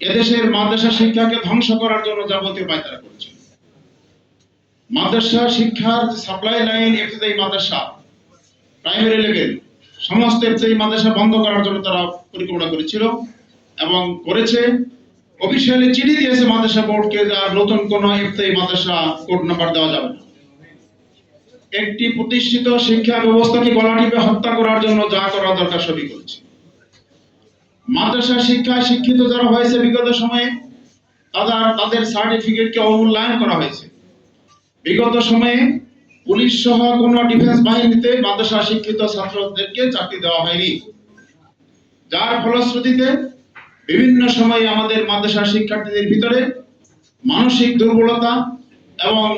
এদেশের মাদ্রাসা শিক্ষাকে ধ্বংস করার জন্য যাবতীয় পায়তারা করেছে। মাদ্রাসা শিক্ষার সাপ্লাই লাইন ইফতেদায়ী মাদ্রাসা প্রাইমারি লেভেল সমস্ত ইফতেদায়ী মাদ্রাসা বন্ধ করার জন্য তারা পরিকল্পনা করেছিল এবং করেছে। অফিসিয়ালি চিঠি দিয়েছে মাদ্রাসা বোর্ডকে আর নতুন কোন ইফতেদায়ী মাদ্রাসা কোড নাম্বার দেওয়া যাবে না। একটি প্রতিষ্ঠিত শিক্ষা ব্যবস্থাকে গলা টিপে হত্যা করার জন্য যা করা দরকার সবই করেছে। মাদ্রাসা শিক্ষায় শিক্ষিত যারা হয়েছে বিগত সময়ে, তাদের তাদের সার্টিফিকেটকে অমূল্যায়ন করা হয়েছে। বিগত সময়ে পুলিশ সহ কোন ডিফেন্স বাহিনীতে মাদ্রাসা শিক্ষিত ছাত্রদেরকে চাকরি দেওয়া হয়নি। যার ফলশ্রুতিতে বিভিন্ন সময়ে আমাদের মাদ্রাসা শিক্ষার্থীদের ভিতরে মানসিক দুর্বলতা এবং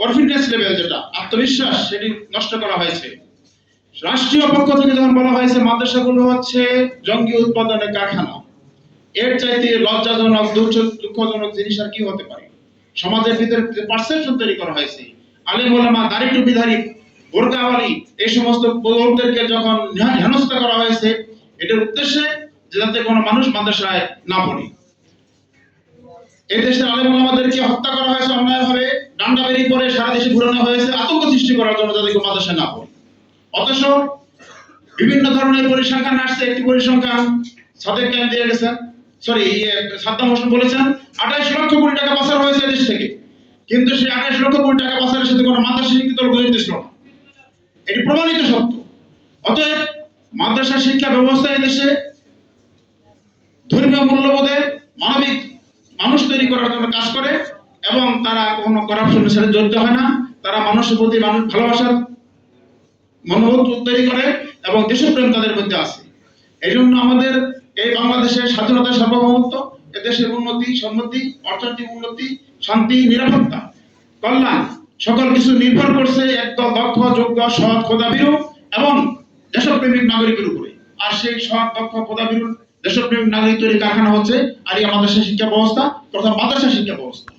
কনফিডেন্স লেভেল যেটা, আত্মবিশ্বাস সেটি নষ্ট করা হয়েছে। রাষ্ট্রীয় পক্ষ থেকে যখন বলা হয়েছে, মাদ্রাসাগুলো হচ্ছে জঙ্গি উৎপাদনের কারখানা, এর চাইতে লজ্জাজনক দুঃখজনক জিনিস আর কি হতে পারে? সমাজের ভিতরে পারসেপশন তৈরি করা হয়েছে, আলিম ওলামা দাড়ি টুপিধারী বোরকাওয়ালি এই সমস্ত লোকদেরকে যখন হেন- হেনস্থা করা হয়েছে, এটার উদ্দেশ্যে যে যাতে কোনো মানুষ মাদ্রাসায় না পড়ে। এই দেশের আলিম ওলামাদেরকে হত্যা করা হয়েছে অন্যায়ভাবে, ডান্ডা বেরিয়ে পরে সারা দেশে ঘুরানো হয়েছে, আতঙ্ক সৃষ্টি করার জন্য কেউ মাদ্রাসায় না পড়ে। অথচ বিভিন্ন ধরনের পরিসংখ্যান আসছে, একটি পরিসংখ্যান সাদেক ক্যাম্প দিয়ে গেছেন সরি সাদ্দাম হোসেন বলেছেন, আঠাইশ লক্ষ কোটি টাকা পাচার হয়েছে দেশ থেকে। কিন্তু সেই আঠাইশ লক্ষ কোটি টাকা পাচারের সাথে কোনো মাদ্রাসা শিক্ষিত লোক জড়িত ছিল না। এটি প্রমাণিত সত্য। অতএব মাদ্রাসা শিক্ষা ব্যবস্থা দেশে ধর্মীয় মূল্যবোধে মানবিক মানুষ তৈরি করার জন্য কাজ করে এবং তারা কোনো করাপশনের সাথে জড়িত হয় না। তারা মানুষের প্রতি মানুষ ভালোবাসার মনোবোধ তৈরি করে এবং দেশপ্রেম তাদের মধ্যে আছে। এই জন্য আমাদের এই বাংলাদেশের স্বাধীনতা সার্বভৌমত্ব দেশের উন্নতি, সমৃদ্ধি, অর্থনৈতিক উন্নতি, শান্তি, নিরাপত্তা, কল্যাণ, সকল কিছু নির্ভর করছে একদল দক্ষ, যোগ্য, সৎ খোদাবিরু এবং দেশপ্রেমিক নাগরিকের উপরে। আর সেই সৎ, দক্ষ খোদাবিরু দেশপ্রেমিক নাগরিক তৈরি কারখানা হচ্ছে আর এই মাদ্রাসা শিক্ষা ব্যবস্থা প্রথম মাদ্রাসা শিক্ষা ব্যবস্থা।